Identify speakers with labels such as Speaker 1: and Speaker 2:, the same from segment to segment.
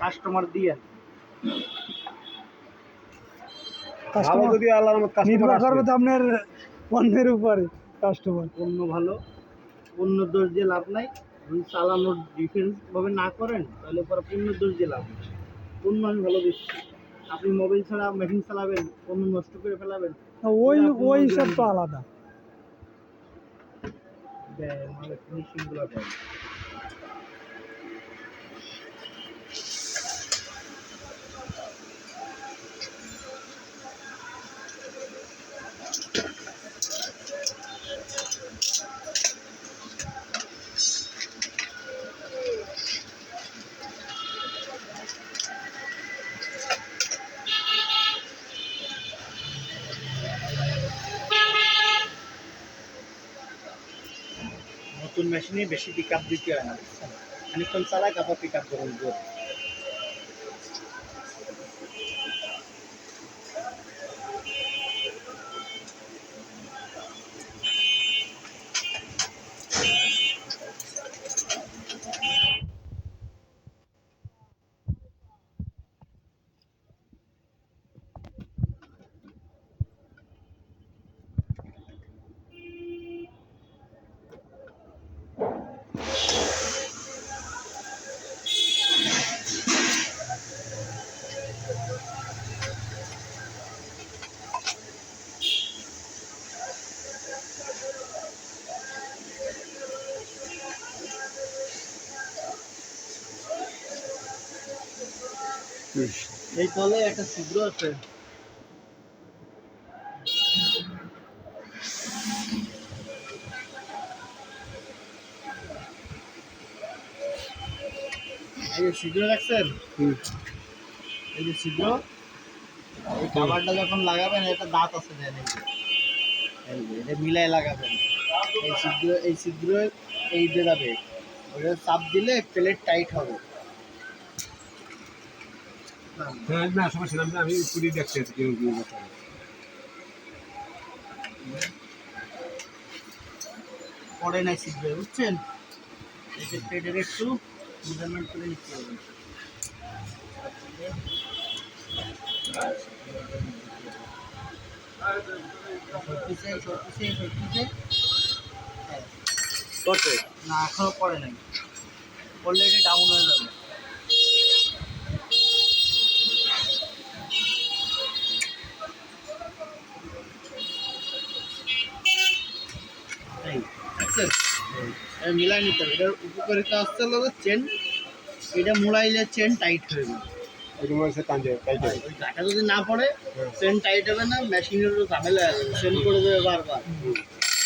Speaker 1: Customer দিয়ে।
Speaker 2: ভালো
Speaker 3: customer
Speaker 2: যদি আল্লাহর কাস্টমার
Speaker 3: করবে তো আপনার পণ্যের উপরে কাস্টমার
Speaker 1: অন্য ভালো অন্য দোষ দিয়ে লাভ নাই। চালানোর ডিফেন্স ভাবে না করেন তাহলে পরে পণ্য দোষ দিলাম। পণ্য আমি ভালো দিচ্ছি আপনি মোবাইল ছাড়া মেশিন চালাবেন পণ্য নষ্ট করে ফেলাবেন
Speaker 3: ওই ওই। সব তো আলাদা
Speaker 1: দেয় মানে ফিনিশিং দেয় মেশিনে বেশি পিক আপ দিতে হয় না? খানিকক্ষণ চালায় তারপর পিক আপ করুন এই তলে একটা ছিদ্র আছে। এই যে ছিদ্র রাখছেন এই যে ছিদ্র এই খাবারটা যখন লাগাবেন দাঁত আছে দেন এটা মিলাই লাগাবেন। এই ছিদ্র এই ছিদ্র এই দিয়ে যাবে। ওটা চাপ দিলে প্লেট টাইট হবে।
Speaker 2: হ্যাঁ না সমস্যা নেই, আমি আমি পুরি
Speaker 1: নাই ছিদ্র বুঝছেন? এই একটু মেজারমেন্ট করে নিতে হবে। না এখনও পড়ে নাই। পড়লে এটা ডাউন হয়ে যাবে এই দেখছেন? এটা মিলাই নিতে হবে। এটার উপকারিতা আসছে হলো চেন এটা মোড়াইলে চেন টাইট হয়ে যাবে। যদি না পড়ে চেন টাইট হবে না মেশিনেরও ঝামেলা হয়ে যাবে। চেন করে দেবে বারবার।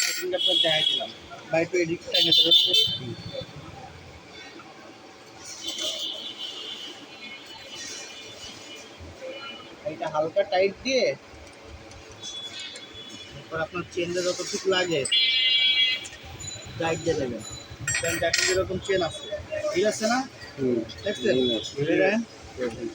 Speaker 1: সেটিংটা আপনার দেখাই দিলাম। বা এডিটটা নিতে হচ্ছে এইটা হালকা টাইট দিয়ে এরপর আপনার চেনটা যতটুকু লাগে টাইট দিয়ে দেবেন। চেন দেখেন যেরকম চেন আছে। ঠিক আছে না?
Speaker 2: হুম।
Speaker 1: দেখছেন?
Speaker 2: হুম, আছে।
Speaker 1: বুঝে যায়
Speaker 2: হুম।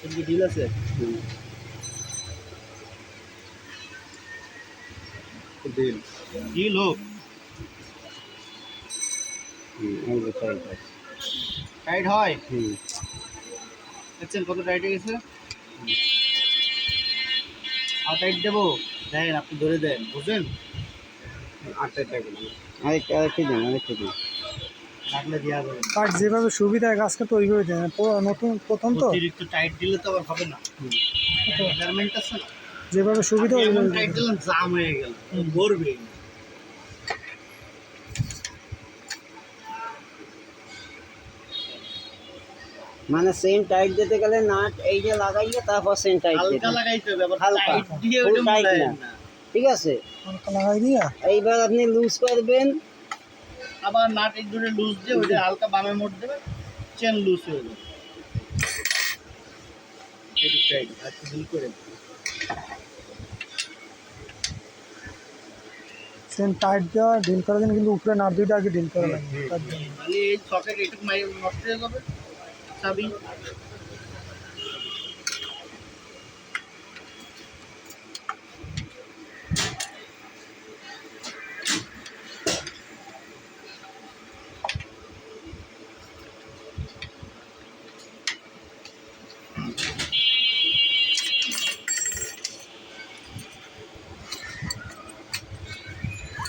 Speaker 1: কিন্তু ঢিল আছে?
Speaker 2: হুম। দিন
Speaker 1: ঢিল হোক।
Speaker 2: যে তাই তাই।
Speaker 1: টাইট হয়?
Speaker 2: হুম।
Speaker 1: দেখছেন কত টাইট হয়ে গেছে? আর টাইট দেবো? দেন আপনি ধরে দেন বুঝলেন?
Speaker 2: আটটা টাকা আরেকটা আরেকটা দেন আরেকটা দিন।
Speaker 1: রাখলে দেওয়া যাবে। না।
Speaker 3: যেভাবে সুবিধা হয় গাছকে তো ওইভাবে দেয় নতুন প্রথম তো।
Speaker 1: অতিরিক্ত টাইট দিলে তো আবার হবে না। মেজারমেন্ট আছে
Speaker 3: যেভাবে সুবিধা
Speaker 1: এমন টাইট দিলেন জাম হয়ে গেল ভরবে
Speaker 4: মানে সেম টাইট দিতে গেলে নাট এই যে লাগাইলে তারপর সেম টাইট
Speaker 1: হালকা লাগাইতে হবে
Speaker 4: হালকা।
Speaker 1: দিয়ে ওটা টাইট
Speaker 4: না। ঠিক আছে?
Speaker 3: হালকা লাগাই দিয়া?
Speaker 4: এইবার আপনি লুজ করবেন।
Speaker 1: আবার নাট এই দুটো লুজ দিয়ে ওটা হালকা বামে মোড় দেবেন চেন লুজ হয়ে যাবে। একটু ঢিল করে।
Speaker 3: দিন কিন্তু উপরে না দুইটা আগে ঢিল করে দেন তার জন্য
Speaker 1: এই শর্টের একটু মাই নষ্ট হয়ে যাবে। Sabi.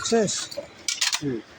Speaker 3: Sis.
Speaker 2: Hmm.